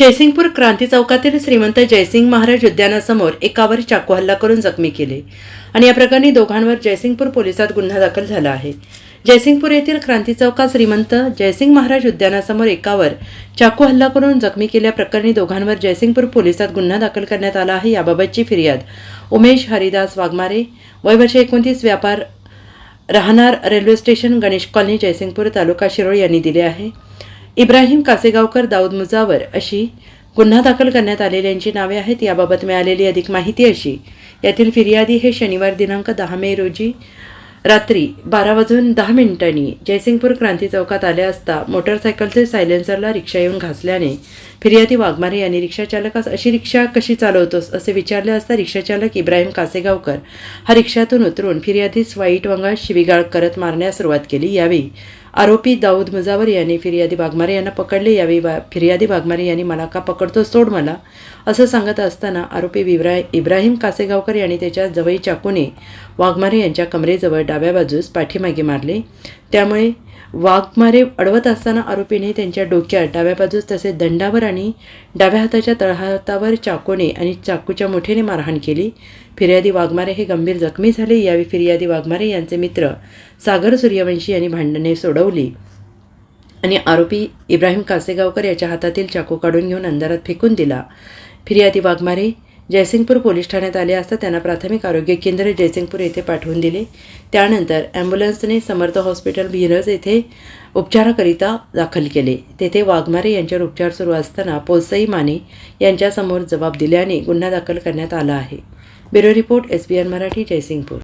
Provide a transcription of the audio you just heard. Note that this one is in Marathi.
जयसिंगपूर क्रांती चौकातील श्रीमंत जयसिंग महाराज उद्यानासमोर एकावर चाकू हल्ला करून जखमी केले. आणि या प्रकरणी दोघांवर जयसिंगपूर पोलिसात गुन्हा दाखल झाला आहे. जयसिंगपूर येथील क्रांती चौकात श्रीमंत जयसिंग महाराज उद्यानासमोर एकावर चाकू हल्ला करून जखमी केल्याप्रकरणी दोघांवर जयसिंगपूर पोलिसात गुन्हा दाखल करण्यात आला आहे. याबाबतची फिर्याद उमेश हरिदास वाघमारे वयवर्ष एकोणतीस व्यापार राहणार railway station Ganesh colony Jaysingpur taluka Shirol यांनी दिले आहे. इब्राहिम कासेगावकर दाऊद मुजावर अशी गुन्हा दाखल करण्यात आलेल्यांची नावे आहेत. याबाबत मिळालेली अधिक माहिती अशी. यातील फिर्यादी हे शनिवार दिनांक दहा मे रोजी रात्री बारा वाजून दहा मिनिटांनी जयसिंगपूर क्रांती चौकात आले असता मोटरसायकलचे सायलेन्सरला रिक्षा येऊन घासल्याने फिर्यादी वाघमारे यांनी रिक्षाचालकास अशी रिक्षा कशी चालवतोस असे विचारले असता रिक्षाचालक इब्राहिम कासेगावकर हा रिक्षातून उतरून फिर्यादीस वाईट वंगा शिवीगाळ करत मारण्यास सुरुवात केली. यावेळी आरोपी दाऊद मुजावर यांनी फिर्यादी वाघमारे यांना पकडले. यावेळी वा फिर्यादी वाघमारे यांनी मला का पकडतो सोड मला असं सांगत असताना आरोपी विब्रा इब्राहिम कासेगावकर यांनी त्याच्या जवळी चाकूने वाघमारे यांच्या कमरेजवळ डाव्या बाजूस पाठीमागे मारले. त्यामुळे वाघमारे अडवत असताना आरोपीने त्यांच्या डोक्यात डाव्या बाजूस तसेच दंडावर आणि डाव्या हाताच्या तळहातावर चाकूने आणि चाकूच्या मुठीने मारहाण केली. फिर्यादी वाघमारे हे गंभीर जखमी झाले. यावेळी फिर्यादी वाघमारे यांचे मित्र सागर सूर्यवंशी यांनी भांडणे सोडवली. आणि आरोपी इब्राहिम कासेगावकर याच्या हातातील चाकू काढून घेऊन अंधारात फेकून दिला. फिर्यादी वाघमारे जयसिंगपूर पोलीस ठाण्यात आले असता त्यांना प्राथमिक आरोग्य केंद्र जयसिंगपूर येथे पाठवून दिले. त्यानंतर ॲम्ब्युलन्सने समर्थ हॉस्पिटल मिरज येथे उपचाराकरिता दाखल केले. तेथे वाघमारे यांच्यावर उपचार सुरू असताना पोसई माने यांच्यासमोर जबाब दिल्याने गुन्हा दाखल करण्यात आला आहे. Bureau report S B N Marathi Jaysingpur.